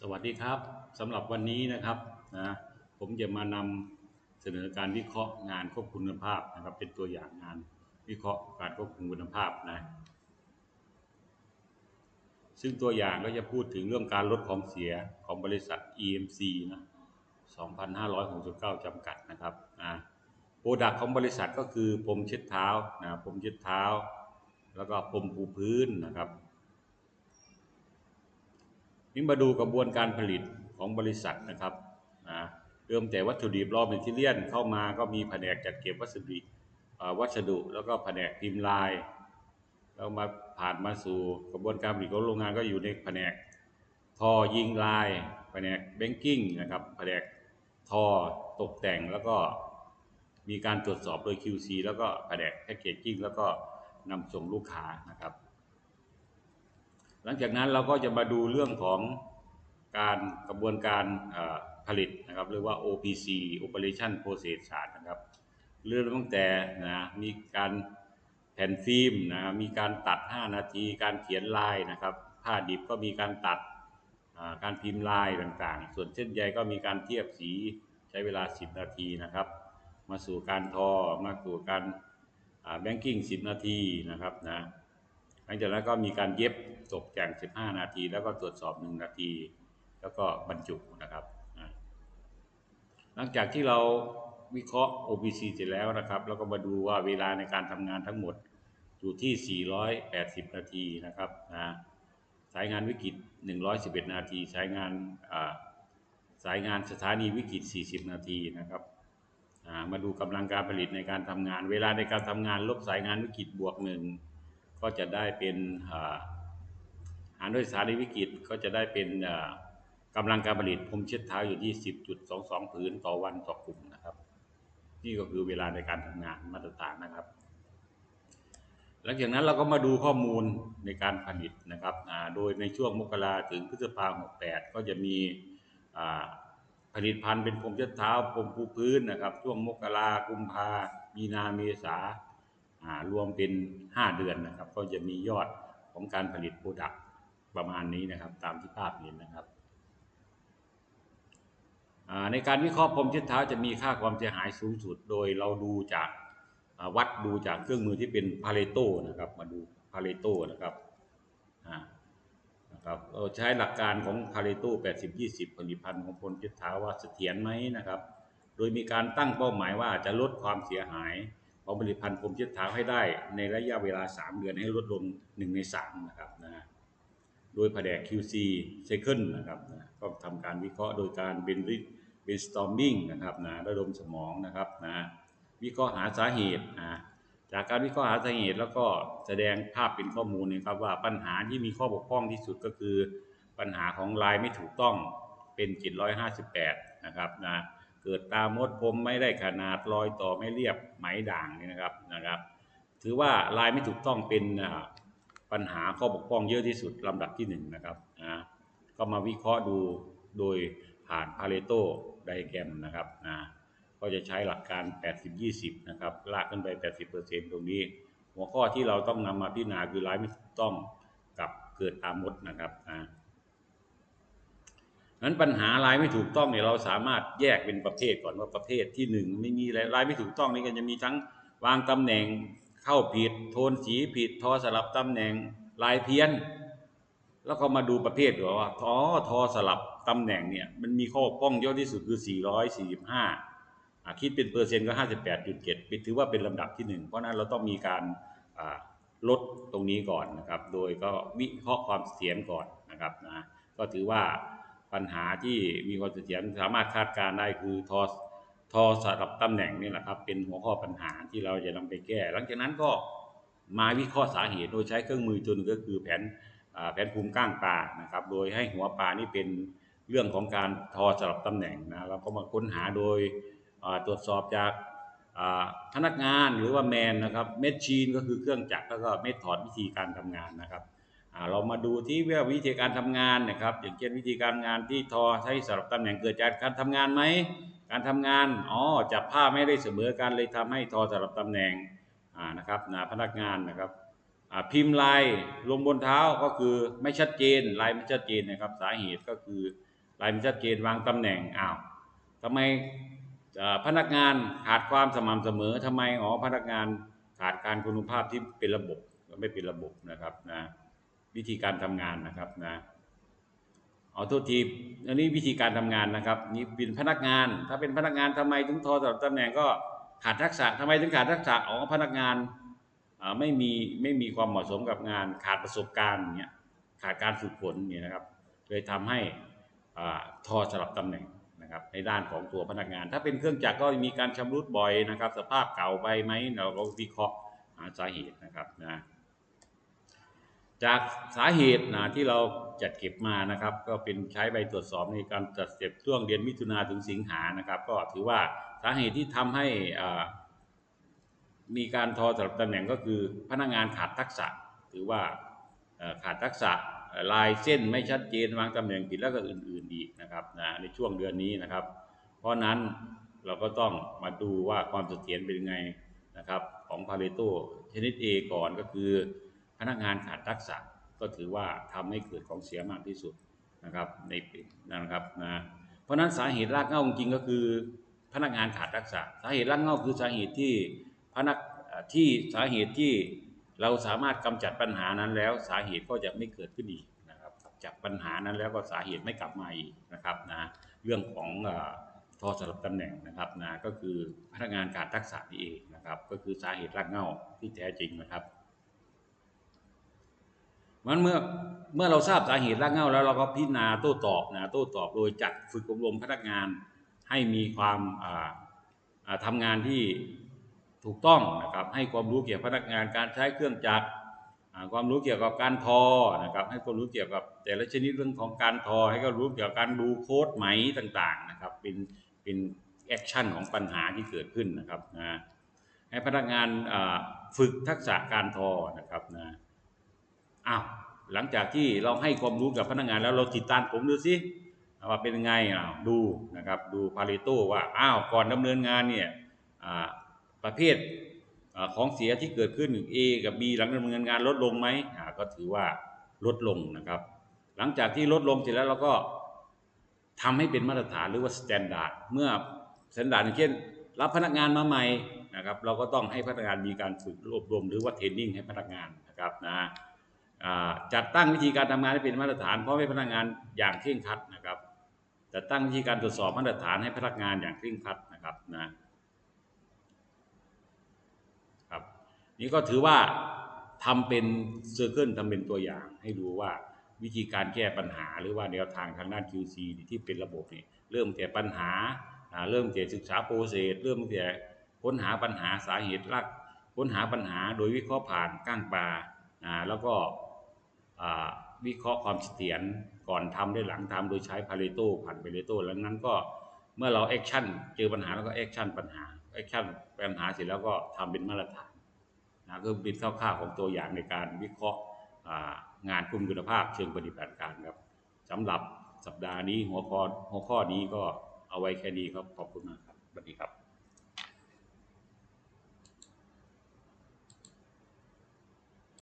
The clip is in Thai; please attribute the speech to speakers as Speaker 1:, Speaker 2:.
Speaker 1: สวัสดีครับสำหรับวันนี้นะครับนะผมจะมานำเสนอการวิเคราะห์งานควบคุมคุณภาพนะครับ เป็นตัวอย่างงานวิเคราะห์การควบคุมคุณภาพนะซึ่งตัวอย่างก็จะพูดถึงเรื่องการลดของเสียของบริษัท EMC นะ2,569จำกัดนะครับนะโปรดักของบริษัทก็คือพรมเช็ดเท้านะพรมเช็ดเท้า แล้วก็พรมปูพื้นนะครับ นี่มาดูกระบวนการผลิตของบริษัทนะครับนะเริ่มแต่วัตถุดิบรอบเมทิเลียนเข้ามาก็มีแผนกจัดเก็บวัสดุวัสดุแล้วก็แผนกพิมพ์ลายแล้วมาผ่านมาสู่กระบวนการผลิตของโรงงานก็อยู่ในแผนกทอยิงลายแผนกแบงกิ้งนะครับแผนกทอตกแต่งแล้วก็มีการตรวจสอบโดย QC แล้วก็แผนกแพคเกจจิ้งแล้วก็นำส่งลูกค้านะครับ หลังจากนั้นเราก็จะมาดูเรื่องของการกระบวนการผลิตนะครับเรียกว่า OPC Operation Process Chart นะครับ เริ่มตั้งแต่นะมีการแผ่นฟิล์มนะมีการตัด 5 นาที การเขียนลายนะครับ ผ้าดิบก็มีการตัดการพิมพ์ลายต่างๆ ส่วนเส้นใยก็มีการเทียบสีใช้เวลา 10 นาทีนะครับ มาสู่การทอมาสู่การแบงกิ้ง 10 นาทีนะครับนะ หลังจากนั้นก็มีการเย็บตกแต่ง 15 นาที แล้วก็ตรวจสอบ 1 นาที แล้วก็บรรจุนะครับ หลังจากที่เราวิเคราะห์ OPC เสร็จแล้วนะครับ แล้วก็มาดูว่าเวลาในการทำงานทั้งหมดอยู่ที่ 480 นาทีนะครับนะสายงานวิกฤต 111 นาที สายงานสายงานสถานีวิกฤต 40 นาทีนะครับมาดูกำลังการผลิตในการทำงาน เวลาในการทำงานลบสายงานวิกฤตบวกหนึ่ง ก็จะได้เป็นอาหารด้วยสถานีวิกฤตก็จะได้เป็นกำลังการผลิตผมเช็ดเท้าอยู่ที่ 10.22 ผืนต่อวันต่อกลุ่มนะครับ นี่ก็คือเวลาในการทำงานมาตรฐานนะครับ หลังจากนั้นเราก็มาดูข้อมูลในการผลิตนะครับโดยในช่วงมกราถึงพฤษภาคม68 ก็จะมีผลิตภัณฑ์เป็นพรมเช็ดเท้าพรมปูพื้นนะครับ ช่วงมกรากุมภามีนาเมษา รวมเป็น 5 เดือนนะครับ ก็จะมียอดของการผลิตโปรดักต์ประมาณนี้นะครับ ตามที่ภาพเห็นนะครับ ในการวิเคราะห์พรมเช็ดเท้าจะมีค่าความเสียหายสูงสุด โดยเราดูจากวัดดูจากเครื่องมือที่เป็นพาเลโตนะครับ มาดูพาเลโตนะครับนะครับเราใช้หลักการของพาเลโต80-20 ผลิตภัณฑ์ของพรมเช็ดเท้าว่าเสถียรไหมนะครับ โดยมีการตั้งเป้าหมายว่าจะลดความเสียหาย ของผลิตภัณฑ์พรมเช็ดเท้าให้ได้ในระยะเวลา 3 เดือนให้ลดลง 1 ใน 3 นะครับนะ โดยแผนก QC Cycle นะครับนะก็ทำการวิเคราะห์โดยการเป็นเป็น storming นะครับนะระดมสมองนะครับนะวิเคราะห์หาสาเหตุนะจากการวิเคราะห์หาสาเหตุแล้วก็แสดงภาพเป็นข้อมูลนะครับว่าปัญหาที่มีข้อบกพร่องที่สุดก็คือ ปัญหาของลายไม่ถูกต้องเป็น 758 นะครับนะ เกิดตามดผมไม่ได้ขนาดรอยต่อไม่เรียบไหมด่างนี่นะครับนะครับ ถือว่าลายไม่ถูกต้องเป็นปัญหาข้อบกพร่องเยอะที่สุดลำดับที่หนึ่งนะครับนะก็มาวิเคราะห์ดูโดยผ่านพาเลโตไดแกรมนะครับนะก็จะใช้หลักการ 80-20 นะครับ ลากขึ้นไป 80%ตรงนี้ หัวข้อที่เราต้องนำมาพิจารณาคือลายไม่ถูกต้องกับเกิดตามดนะครับนะ นั้นปัญหาลายไม่ถูกต้องเนี่ยเราสามารถแยกเป็นประเภทก่อนว่าประเภทที่หนึ่งไม่มีลายลายไม่ถูกต้องนี่ก็จะมีทั้งวางตำแหน่งเข้าผิด โทนสีผิด ทอสลับตำแหน่งลายเพี้ยน แล้วก็มาดูประเภทก่อว่าทอทอสลับตำแหน่งเนี่ยมันมีข้อบกพร่องเยอะที่สุดคือ 445อ่าคิดเป็นเปอร์เซ็นต์ก็ 58.7เป็นถือว่าเป็นลำดับที่หนึ่งเพราะนั้นเราต้องมีการลดตรงนี้ก่อนนะครับ โดยก็วิเคราะห์ความเสถียรก่อนนะครับนะก็ถือว่า ปัญหาที่มีความเสถียรสามารถคาดการได้คือทอทอสลับตำแหน่งนี่แหละครับเป็นหัวข้อปัญหาที่เราจะนำไปแก้ หลังจากนั้นก็มาวิเคราะห์สาเหตุโดยใช้เครื่องมือตัวหนึงก็คือแผนแผนภูมิก้างปลานะครับ โดยให้หัวปลานี่เป็นเรื่องของการทอสลับตำแหน่งนะเราก็มาค้นหาโดยตรวจสอบจากพนักงานหรือว่าแมนนะครับเมชชีนก็คือเครื่องจักรแล้วก็เมธอดวิธีการทำงานนะครับ เรามาดูที่ว่าวิธีการทำงานนะครับ อย่างเช่นวิธีการงานที่ทอใช้สำหรับตำแหน่งเกิดจากการทำงานไหมการทำงานอ๋อจับผ้าไม่ได้เสมอกันเลยทำให้ทอสำหรับตำแหน่งนะครับนะพนักงานนะครับพิมพ์ลายลงบนเท้าก็คือไม่ชัดเจนลายไม่ชัดเจนนะครับ สาเหตุก็คือลายไมันชัดเจนวางตำแหน่งอ้าวทำไมพนักงานขาดความสม่ำเสมอทำไมอ๋อพนักงานขาดการคุณภาพที่เป็นระบบไม่เป็นระบบนะครับนะ วิธีการทำงานนะครับนะเอาโทษทีอันนี้วิธีการทำงานนะครับนี่เป็นพนักงาน ถ้าเป็นพนักงานทำไมถึงทอสำหรับตำแหน่งก็ขาดทักษะทำไมถึงขาดทักษะอ๋อพนักงานไม่มีไม่มีความเหมาะสมกับงานขาดประสบการณ์เนี่ยขาดการฝึกฝนเนี่ยนะครับเลยทำให้อ่าทอสลับตำแหน่งนะครับในด้านของตัวพนักงาน ถ้าเป็นเครื่องจักรก็มีการชำรุดบ่อยนะครับ สภาพเก่าไปไหมเราก็วิเคราะห์หาสาเหตุนะครับนะ จากสาเหตุนะที่เราจัดเก็บมานะครับ ก็เป็นใช้ใบตรวจสอบในการจัดเก็บช่วงเดือนมิถุนาถึงสิงหานะครับ ก็ถือว่าสาเหตุที่ทำให้มีการทอสลับตำแหน่งก็คือพนักงานขาดทักษะ ถือว่าขาดทักษะลายเส้นไม่ชัดเจนวางตำแหน่งผิดแล้วก็อื่น ๆ อีกนะครับนะในช่วงเดือนนี้นะครับ เพราะฉะนั้นเราก็ต้องมาดูว่าความเสถียรเป็นยังไงนะครับ ของพาเลโตชนิด A ก่อนก็คือ พนักงานขาดทักษะก็ถือว่าทำให้เกิดของเสียมากที่สุดนะครับในปีนะครับนะเพราะฉะนั้นสาเหตุรากเหง้าจริงก็คือ พนักงานขาดทักษะ สาเหตุรากเหง้าคือสาเหตุที่พนักที่สาเหตุที่เราสามารถกำจัดปัญหานั้นแล้ว สาเหตุก็จะไม่เกิดขึ้นอีกนะครับจากปัญหานั้นแล้วก็สาเหตุไม่กลับมาอีกนะครับนะเรื่องของเอ่อทอสลับตำแหน่งนะครับนะก็คือพนักงานขาดทักษะนี่เองนะครับ ก็คือสาเหตุรากเหง้าที่แท้จริงนะครับ มันเมื่อเมื่อเราทราบสาเหตุรากเหง้าแล้วเราก็พิจารณาโต้ตอบนะโต้ตอบโดยจัดฝึกอบรมพนักงานให้มีความอ่าอ่าทำงานที่ถูกต้องนะครับให้ความรู้เกี่ยวกับพนักงานการใช้เครื่องจักรความรู้เกี่ยวกับการทอนะครับให้ความรู้เกี่ยวกับแต่ละชนิดเรื่องของการทอ ให้เขารู้เกี่ยวกับการดูโค้ดไหมต่างๆนะครับเป็นเป็นแอคชั่นของปัญหาที่เกิดขึ้นนะครับนะให้พนักงานฝึกทักษะการทอนะครับนะ อ้าวหลังจากที่เราให้ความรู้กับพนักงานแล้วเราติดตามผมดูสิว่าเป็นยังไงอ้าวดูนะครับดูพาเลโตว่าอ้าวก่อนดำเนินงานเนี่ยประเภทอของเสียที่เกิดขึ้น A กับ B หลังดำเนินงานลดลงไหมก็ถือว่าลดลงนะครับ หลังจากที่ลดลงเสร็จแล้วเราก็ทำให้เป็นมาตรฐานหรือว่าสแตนดาร์ดเมื่อสแตนดาร์ดเช่น รับพนักงานมาใหม่นะครับ เราก็ต้องให้พนักงานมีการฝึกอบรม หรือว่าเทรนนิ่งให้พนักงานนะครับนะ จัดตั้งวิธีการทำงานให้เป็นมาตรฐานเพราะให้พนักงานอย่างเคร่งครัดนะครับจัดตั้งวิธีการตรวจสอบมาตรฐานให้พนักงานอย่างเคร่งครัดนะครับนะครับ นี่ก็ถือว่าทำเป็นเซอร์เคิลทำเป็นตัวอย่าง ให้ดูว่าวิธีการแก้ปัญหา หรือว่าแนวทางทางด้าน QC ที่เป็นระบบนี่เริ่มแต่ปัญหาเริ่มแต่ศึกษาโปรเซสเริ่มแต่ค้นหาปัญหาสาเหตุรากค้นหาปัญหาโดยวิเคราะห์ผ่านก้างปลาแล้วก็ วิเคราะห์ความเสถียรก่อนทำได้หลังทำโดยใช้พาเลโต้ผ่านพาเลโต้แล้วนั้นก็เมื่อเราแอคชั่นเจอปัญหาแล้วก็แอคชั่นปัญหาแอคชั่นปัญหาเสร็จแล้วก็ทำเป็นมาตรฐานนะก็เป็นคร่าวๆของตัวอย่างในการวิเคราะห์งานคุมคุณภาพเชิงปฏิบัติการครับสำหรับสัปดาห์นี้หัวข้อหัวข้อนี้ก็เอาไว้แค่นี้ครับขอบคุณมากครับสวัสดีครับ